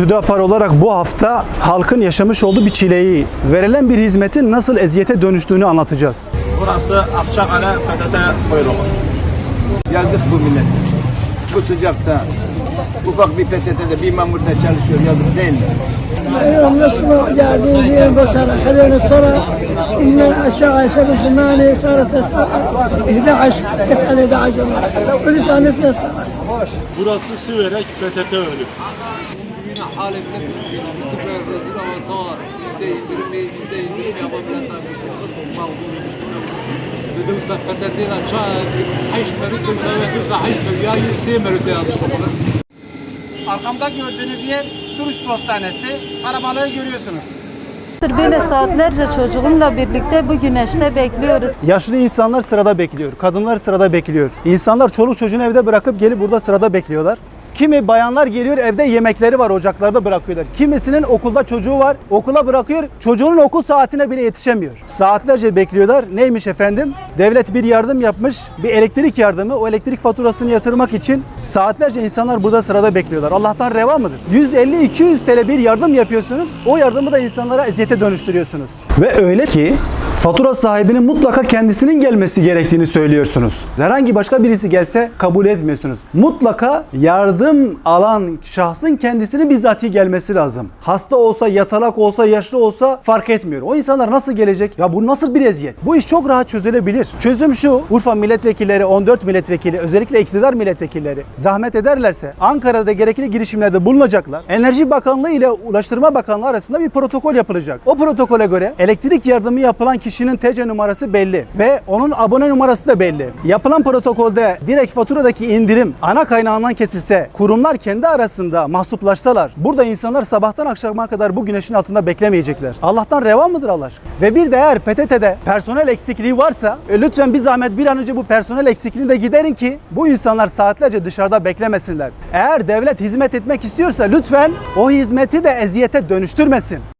TÜDAPAR olarak bu hafta halkın yaşamış olduğu bir çileyi, verilen bir hizmetin nasıl eziyete dönüştüğünü anlatacağız. Burası Akçakale PTT kuyruğu. Yazık bu millet. Bu sıcakta ufak bir PTT'de bir mamurda çalışıyor yazık değil mi? اليوم نسمع قاعدين دين بصر حلين الصلاة إن الساعة سبع ثمانية صارت الساعة 11 دخل 11 ولسه نفس Burası Siverek PTT önü. Halinde tekrar rezil havası var. Yüzde indirimli, yüzde indirim yapabilen. Dedim sen PTT'den çay, haş merit, düzse haş merit, ya yüzse merit yazdı şokada. Arkamda gördüğünüz yer Duruş Postanesi. Karabalığı görüyorsunuz. Böyle saatlerce çocuğumla birlikte bu güneşte bekliyoruz. Yaşlı insanlar sırada bekliyor, kadınlar sırada bekliyor. İnsanlar çoluk çocuğunu evde bırakıp gelip burada sırada bekliyorlar. Kimi bayanlar geliyor evde yemekleri var ocaklarda bırakıyorlar. Kimisinin okulda çocuğu var okula bırakıyor çocuğunun okul saatine bile yetişemiyor. Saatlerce bekliyorlar. Neymiş efendim? Devlet bir yardım yapmış bir elektrik yardımı o elektrik faturasını yatırmak için saatlerce insanlar burada sırada bekliyorlar. Allah'tan reva mıdır? 150-200 TL bir yardım yapıyorsunuz o yardımı da insanlara eziyete dönüştürüyorsunuz. Ve öyle ki fatura sahibinin mutlaka kendisinin gelmesi gerektiğini söylüyorsunuz. Herhangi başka birisi gelse kabul etmiyorsunuz. Mutlaka yardım alan şahsın kendisinin bizzati gelmesi lazım. Hasta olsa, yatalak olsa, yaşlı olsa fark etmiyor. O insanlar nasıl gelecek? Ya bu nasıl bir eziyet? Bu iş çok rahat çözülebilir. Çözüm şu. Urfa milletvekilleri, 14 milletvekili, özellikle iktidar milletvekilleri zahmet ederlerse Ankara'da gerekli girişimlerde bulunacaklar. Enerji Bakanlığı ile Ulaştırma Bakanlığı arasında bir protokol yapılacak. O protokole göre elektrik yardımı yapılan kişinin TC numarası belli ve onun abone numarası da belli. Yapılan protokolde direkt faturadaki indirim ana kaynağından kesilse, kurumlar kendi arasında mahsuplaşsalar, burada insanlar sabahtan akşama kadar bu güneşin altında beklemeyecekler. Allah'tan reva mıdır Allah aşkına? Ve bir de eğer PTT'de personel eksikliği varsa e, lütfen bir zahmet bir an önce bu personel eksikliğini de giderin ki bu insanlar saatlerce dışarıda beklemesinler. Eğer devlet hizmet etmek istiyorsa lütfen o hizmeti de eziyete dönüştürmesin.